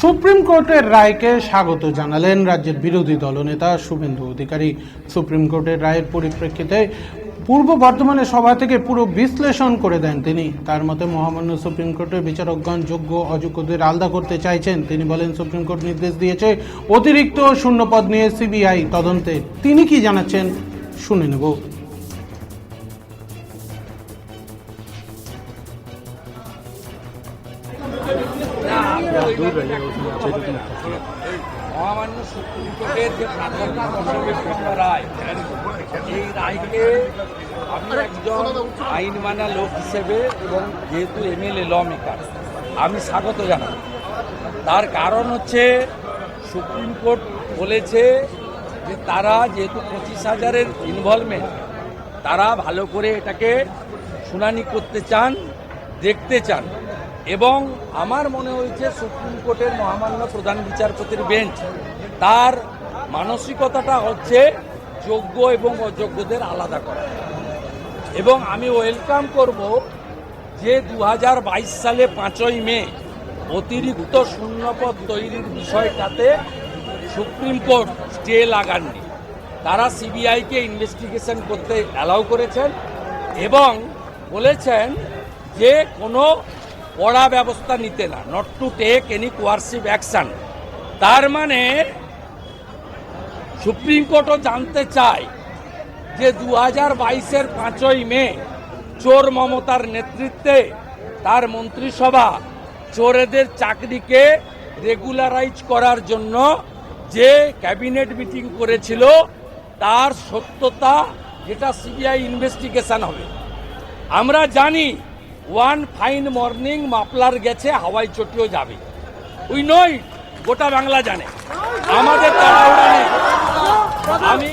Supreme কোর্টের রায়কে স্বাগত জানালেন রাজ্যের বিরোধী দলনেতা শুভেন্দু অধিকারী। সুপ্রিম কোর্টের রায়ের পরিপ্রেক্ষিতে পূর্ব বর্ধমানে সভা থেকে পুরো বিশ্লেষণ করে দেন তিনি। তার মতে মহামান্য সুপ্রিম কোর্টের বিচারকগণ যোগ্য অযোগ্যদের আলাদা করতে চাইছেন। তিনি বলেন, সুপ্রিম কোর্ট নির্দেশ দিয়েছে অতিরিক্ত শূন্যপদ নিয়ে সিবিআই তদন্তে। তিনি কি জানাচ্ছেন শুনে নেব। মহামান্য সুপ্রিম কোর্টের যে রায়, এই রায়কে আমি একজন আইন মানা লোক হিসেবে এবং যেহেতু এমএলএ ল মেকার আমি স্বাগত জানাই তার কারণ হচ্ছে সুপ্রিম কোর্ট বলেছে যে তারা যেহেতু পঁচিশ হাজারের ইনভলভমেন্ট তারা ভালো করে এটাকে শুনানি করতে চান, দেখতে চান। এবং আমার মনে হয়েছে সুপ্রিম কোর্টের মহামান্য প্রধান বিচারপতির বেঞ্চ, তার মানসিকতাটা হচ্ছে যোগ্য এবং অযোগ্যদের আলাদা করা। এবং আমি ওয়েলকাম করব যে দু হাজার বাইশ সালে পাঁচই মে অতিরিক্ত শূন্যপদ তৈরির বিষয়টাতে সুপ্রিম কোর্ট স্টে লাগাননি। তারা সিবিআইকে ইনভেস্টিগেশন করতে অ্যালাউ করেছেন এবং বলেছেন যে কোনো কড়া ব্যবস্থা নিতে না not to take any coercive action তার মানে সুপ্রিম কোর্টও জানতে চায় যে দু হাজার বাইশের পাঁচই মে চোর মমতার নেতৃত্বে তার মন্ত্রিসভা চোরেদের চাকরিকে রেগুলারাইজ করার জন্য যে ক্যাবিনেট মিটিং করেছিল, তার সত্যতা, যেটা সিবিআই ইনভেস্টিগেশন হবে। আমরা জানি ওয়ান ফাইন মর্নিং মাপলার গেছে, হাওয়াই চটিও যাবে। উই নই গোটা বাংলা জানে। আমাদের নেই। আমি